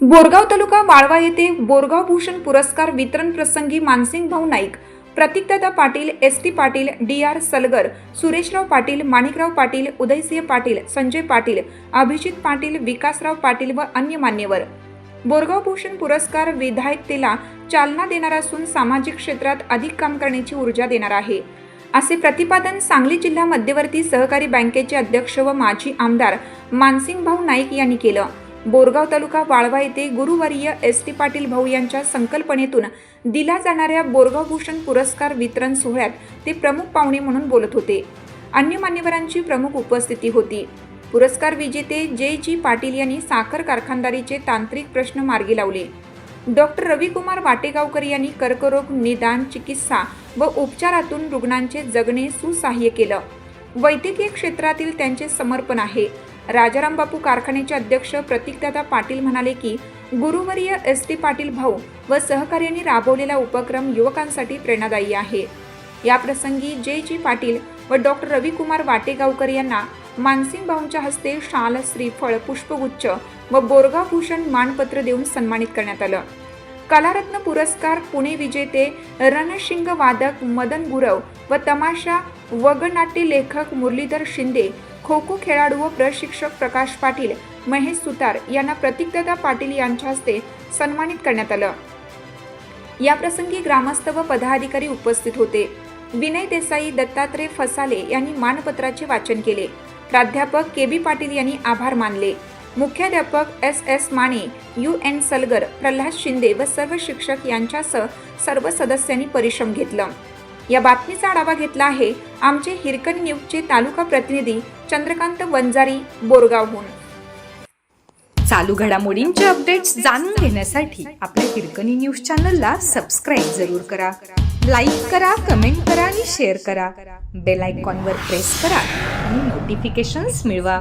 बोरगाव तालुका वाळवा येथे बोरगाव भूषण पुरस्कार वितरण प्रसंगी Mansing Bhau Naik Prateekdada Patil S T Patil D R Salgar Sureshrao Patil Manikrao Patil Udaysinh Patil Sanjay Patil Abhijit Patil Vikasrao Patil व अन्य मान्यवर. बोरगाव भूषण पुरस्कार विधायकतेला चालना देणार असून सामाजिक क्षेत्रात अधिक काम करण्याची ऊर्जा देणार आहे. असे प्रतिपादन सांगली जिल्हा मध्यवर्ती सहकारी बँकेचे अध्यक्ष व माजी आमदार मानसिंग भाऊ नाईक यांनी केलं. बोरगाव तालुका वाळवा येथे गुरुवर्य एस टी पाटील भाऊ यांच्या संकल्पनेतून दिला जाणाऱ्या बोरगाव भूषण पुरस्कार वितरण सोहळ्यात ते प्रमुख पाहुणे म्हणून बोलत होते. अन्य मान्यवरांची प्रमुख उपस्थिती होती. पुरस्कार विजेते जे जी पाटील यांनी साखर कारखानदारीचे तांत्रिक प्रश्न मार्गी लावले. डॉक्टर रविकुमार वाटेगावकर यांनी कर्करोग निदान चिकित्सा व उपचारातून रुग्णांचे जगणे सुसहाय्य केलं. वैद्यकीय क्षेत्रातील त्यांचे समर्पण आहे. राजाराम बापू कारखान्याचे अध्यक्ष प्रतीकदादा पाटील म्हणाले की गुरुवर्य एस टी पाटील भाऊ व सहकार्याने राबवलेला उपक्रम युवकांसाठी प्रेरणादायी आहे. या प्रसंगी जे जी पाटील व डॉक्टर रविकुमार वाटेगावकर यांना मानसिंग भाऊंच्या हस्ते शाल श्रीफळ पुष्पगुच्छ व बोरगाव भूषण मानपत्र देऊन सन्मानित करण्यात आलं. कलारत्न पुरस्कार पुणे विजेते रणशिंग वादक मदन गुरव व तमाशा वगनाट्य लेखक मुरलीधर शिंदे खो खो खेळाडू व प्रशिक्षक प्रकाश पाटील महेश सुतार यांना प्रतीकदादा पाटील यांच्या हस्ते सन्मानित करण्यात आलं. याप्रसंगी ग्रामस्थ व पदाधिकारी उपस्थित होते. विनय देसाई दत्तात्रय फसाले यांनी मानपत्राचे वाचन केले. प्राध्यापक के बी पाटील यांनी आभार मानले. मुख्याध्यापक S S Mane U N Salgar Pralhad Shinde व सर्व शिक्षक यांच्यासह सर्व सदस्यांनी परिश्रम घेतलं. या बातमीचा आढावा घेतला आहे आमचे हिरकणी न्यूजचे तालुका प्रतिनिधी चंद्रकांत वंजारी बोरगावहून. चालू घडामोडींचे अपडेट्स जाणून घेण्यासाठी आपल्या हिरकणी न्यूज चॅनलला सबस्क्राईब जरूर करा. लाईक करा कमेंट करा आणि शेअर करा. बेल आयकॉनवर प्रेस करा आणि नोटिफिकेशन्स मिळवा.